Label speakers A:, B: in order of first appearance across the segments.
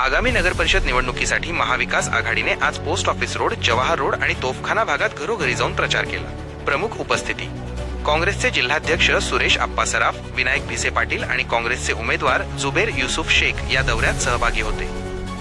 A: आगामी नगर परिषद निवडणुकीसाठी महाविकास आघाडीने आज post office road Jawahar road आणि तोफखाना भागात घरोघरी जाऊन प्रचार केला. प्रमुख उपस्थिती. काँग्रेसचे जिल्हाध्यक्ष सुरेश आप्पा सराफ विनायक भिसे पाटील आणि काँग्रेसचे उमेदवार जुबेर युसुफ शेख या दौऱ्यात सहभागी होते.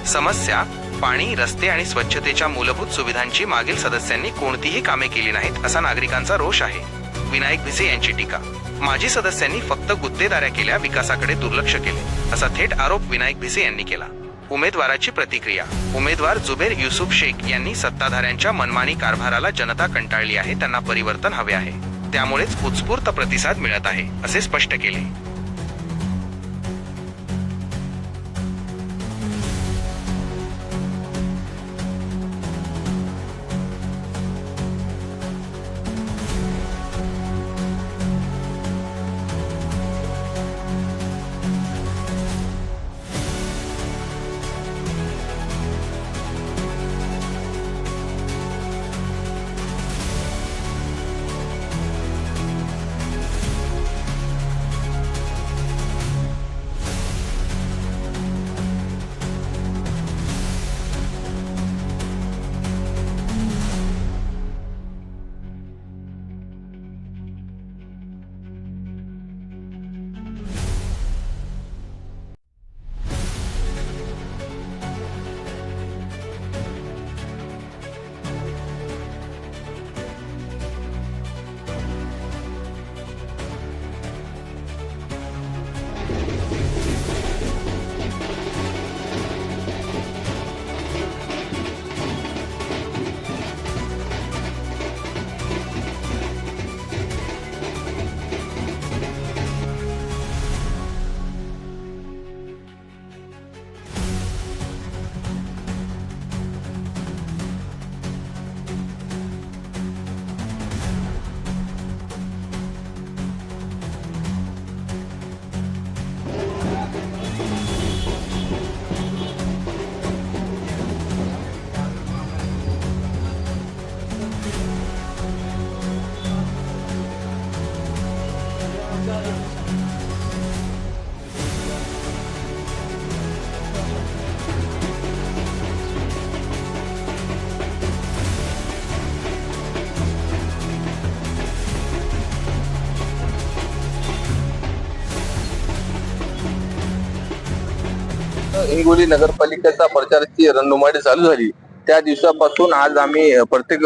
A: समस्या पाणी रस्ते आणि स्वच्छतेच्या मूलभूत सुविधांची मागील सदस्यांनी कोणतीही कामे केली नाहीत असा नागरिकांचा रोष आहे. विनायक भिसे यांची टीका. माजी सदस्यांनी फक्त गुत्तेदाऱ्या केल्या विकासाकडे दुर्लक्ष केले असा थेट आरोप विनायक भिसे यांनी केला. उमेदवाराची प्रतिक्रिया. उमेदवार जुबेर युसुफ शेख यांनी सत्ताधाऱ्यांच्या मनमानी कारभाराला जनता कंटाळली आहे त्यांना परिवर्तन हवे आहे. त्यामुळेच उत्स्फूर्त प्रतिसाद मिळत आहे असे स्पष्ट केले.
B: हिंगोली नगरपालिकेचा प्रचाराची रणधुमाळी चालू झाली. त्या दिवसापासून आज आम्ही प्रत्येक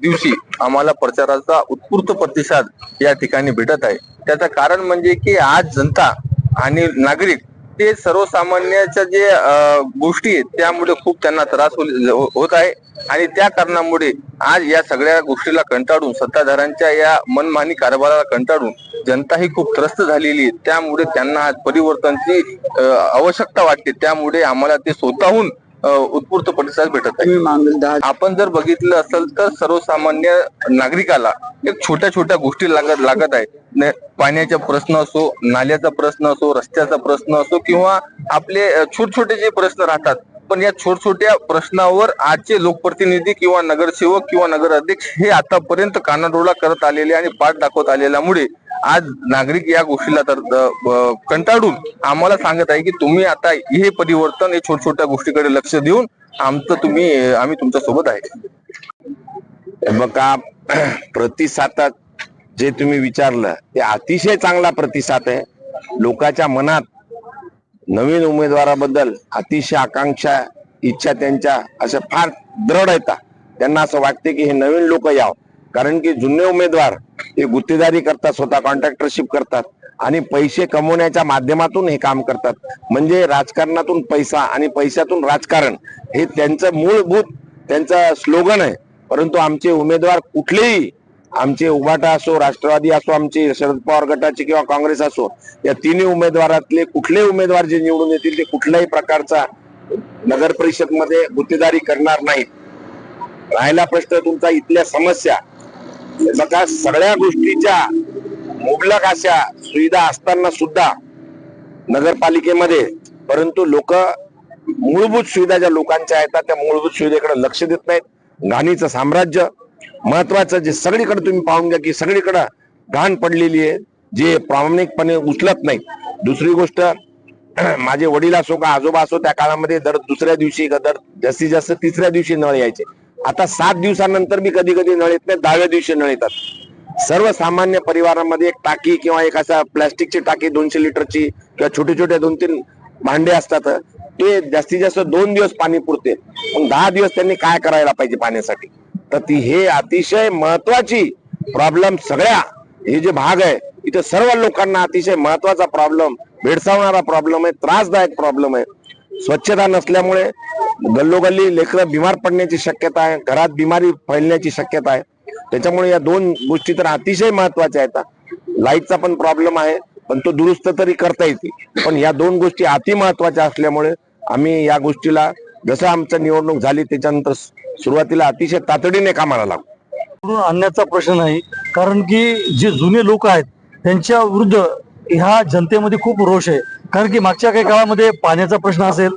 B: दिवशी आम्हाला प्रचाराचा उत्स्फूर्त प्रतिसाद या ठिकाणी भेटत आहे. त्याचं कारण म्हणजे की आज जनता आणि नागरिक ते सर्वसामान्याच्या जे गोष्टी आहेत त्यामुळे खूप त्यांना त्रास होत आहे. आणि त्या कारणामुळे आज या सगळ्या गोष्टीला कंटाळून सत्ताधाऱ्यांच्या या मनमानी कारभाराला कंटाळून जनता ही खूप त्रस्त झालेली आहे. त्यामुळे त्यांना आज परिवर्तनाची आवश्यकता वाटते. त्यामुळे आम्हाला ते स्वतःहून अ, उत्स्फूर्त प्रतिसाद भेटत आहे. आपण जर बघितलं असेल तर सर्वसामान्य नागरिकाला एक छोट्या छोट्या गोष्टी लागत लागत आहे. पाण्याचा प्रश्न असो नाल्याचा प्रश्न असो रस्त्याचा प्रश्न असो किंवा आपले छोट छोटे जे प्रश्न राहतात पण या छोट छोट्या प्रश्नावर आजचे लोकप्रतिनिधी किंवा नगरसेवक किंवा नगराध्यक्ष हे आतापर्यंत कानाडोळा करत आलेले आणि पाठ दाखवत आलेल्यामुळे आज नागरिक या गोष्टीला तर कंटाळून आम्हाला सांगत आहे की तुम्ही आता हे परिवर्तन हे छोट छोट्या गोष्टीकडे लक्ष देऊन आमचं तुम्ही आम्ही तुमच्यासोबत आहे.
C: मग बघा प्रतिसादात जे तुम्ही विचारलं ते अतिशय चांगला प्रतिसाद आहे. लोकांच्या मनात नवीन उमेदवाराबद्दल अतिशय आकांक्षा इच्छा त्यांच्या अशा फार दृढ आहेत. त्यांना असं वाटते की हे नवीन लोक यावं. कारण की जुने उमेदवार हे गुत्तेदारी करतात स्वतः कॉन्ट्रॅक्टरशिप करतात आणि पैसे कमवण्याच्या माध्यमातून हे काम करतात. म्हणजे राजकारणातून पैसा आणि पैशातून राजकारण हे त्यांचं मूलभूत त्यांचं स्लोगन आहे. परंतु आमचे उमेदवार कुठलेही आमचे उभाटा असो राष्ट्रवादी असो आमचे शरद पवार गटाचे किंवा काँग्रेस असो या तिन्ही उमेदवारातले कुठलेही उमेदवार जे निवडून येतील ते कुठल्याही प्रकारचा नगर परिषदमध्ये गुत्तेदारी करणार नाहीत. राहिला प्रश्न तुमचा इथल्या समस्या. बघा सगळ्या गोष्टीच्या मुबलक अशा सुविधा असताना सुद्धा नगरपालिकेमध्ये परंतु लोक मूलभूत सुविधा ज्या लोकांच्या आहेत त्या मूलभूत सुविधेकडे लक्ष देत नाहीत. घाणीचं साम्राज्य महत्वाचं जे सगळीकडे तुम्ही पाहून घ्या की सगळीकडे घाण पडलेली आहे जे प्रामाणिकपणे उचलत नाही दुसरी गोष्ट माझे वडील असो का आजोबा असो त्या काळामध्ये दर दुसऱ्या दिवशी का दर जास्तीत जास्त तिसऱ्या दिवशी नळ यायचे आता सात दिवसानंतर मी कधी कधी नळ येत नाही दहाव्या दिवशी नळ येतात. सर्वसामान्य परिवारामध्ये एक टाकी किंवा एक असा प्लॅस्टिकची टाकी दोनशे लिटरची किंवा छोटे छोटे दोन तीन भांडे असतात ते जास्तीत जास्त दोन दिवस पाणी पुरते. पण दहा दिवस त्यांनी काय करायला पाहिजे पाण्यासाठी? तर ती हे अतिशय महत्वाची प्रॉब्लेम सगळ्या हे जे भाग आहे इथे सर्व लोकांना अतिशय महत्त्वाचा प्रॉब्लेम भेडसावणारा प्रॉब्लेम आहे त्रासदायक प्रॉब्लेम आहे. स्वच्छता नसल्यामुळे गल्लोगल्ली लेकरं बिमार पडण्याची शक्यता आहे घरात बिमारी फैलण्याची शक्यता आहे. त्याच्यामुळे या दोन गोष्टी तर अतिशय महत्त्वाच्या आहेत. लाईटचा पण प्रॉब्लेम आहे पण तो दुरुस्त तरी करता येते पण या दोन गोष्टी अति महत्त्वाच्या असल्यामुळे आम्ही या गोष्टीला जसं आमचं निवडणूक झाली त्याच्यानंतर सुरुवातीला अतिशय तातडीने कामाला लागू.
D: आणण्याचा प्रश्न नाही कारण की जे जुने लोक आहेत त्यांच्या विरुद्ध ह्या जनतेमध्ये खूप रोष आहे. कारण की मागच्या काही काळामध्ये पाण्याचा प्रश्न असेल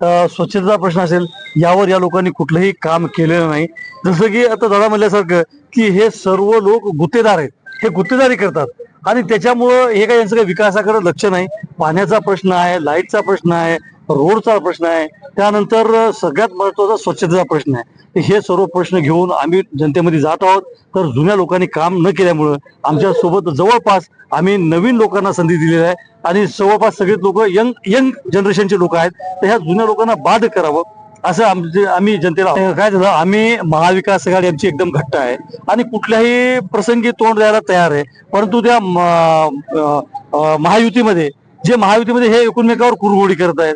D: स्वच्छतेचा प्रश्न असेल यावर या लोकांनी कुठलंही काम केलेलं नाही. जसं की आता दादा म्हणल्यासारखं की हे सर्व लोक गुत्तेदार आहेत. हे गुत्तेदारी करतात. आणि त्याच्यामुळं हे काही यांचं काही विकासाकडे लक्ष नाही? पाण्याचा प्रश्न आहे लाईटचा प्रश्न आहे रोडचा प्रश्न आहे. त्यानंतर सगळ्यात महत्त्वाचा स्वच्छतेचा प्रश्न आहे. हे सर्व प्रश्न घेऊन आम्ही जनतेमध्ये जात आहोत. तर जुन्या लोकांनी काम न केल्यामुळं आमच्यासोबत जवळपास आम्ही नवीन लोकांना संधी दिलेली आहे आणि जवळपास सगळेच लोक यंग यंग जनरेशनचे लोक आहेत. तर ह्या जुन्या लोकांना बाद करावं. असं आमचे आम्ही जनतेला काय झालं? आम्ही महाविकास आघाडी आमची एकदम घट्ट आहे. आणि कुठल्याही प्रसंगी तोंड द्यायला तयार आहे. परंतु त्या महायुतीमध्ये जे महायुतीमध्ये हे एकूणमेकावर कुरघोडी करत आहेत.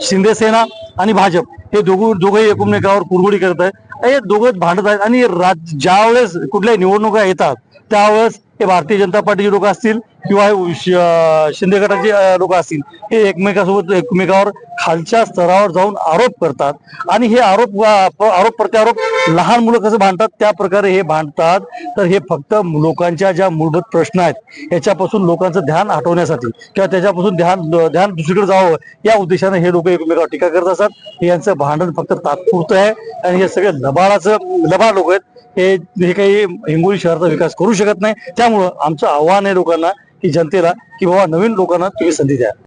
D: शिंदे सेना आणि भाजप हे दोघं दोघंही एकूणमेकावर कुरघोडी करत आहेत. हे दोघं भांडत आहेत आणि राज ज्यावेळेस कुठल्याही निवडणुका येतात त्यावेळेस हे भारतीय जनता पार्टीचे लोक असतील किंवा हे शिंदे गटाचे लोक असतील हे एकमेकासोबत एकमेकावर खालच्या स्तरावर जाऊन आरोप करतात. आणि हे आरोप आरोप प्रत्यारोप लहान मुलं कसं भांडतात? त्या प्रकारे हे भांडतात. तर हे फक्त लोकांच्या ज्या मूलभूत प्रश्न आहेत याच्यापासून लोकांचं ध्यान हटवण्यासाठी किंवा त्याच्यापासून ध्यान ध्यान दुसरीकडे जावं या उद्देशाने हे लोक एकमेकावर टीका करत असतात. यांचं भांडण फक्त तात्पुरतं आहे. आणि हे सगळे लबाळाचं लबाळ लोक आहेत. हे हे काही हिंगोली शहराचा विकास करू शकत नाही. त्यामुळं आमचं आव्हान आहे लोकांना की जनतेला की बाबा नवीन लोकांना तुम्ही संधी द्या.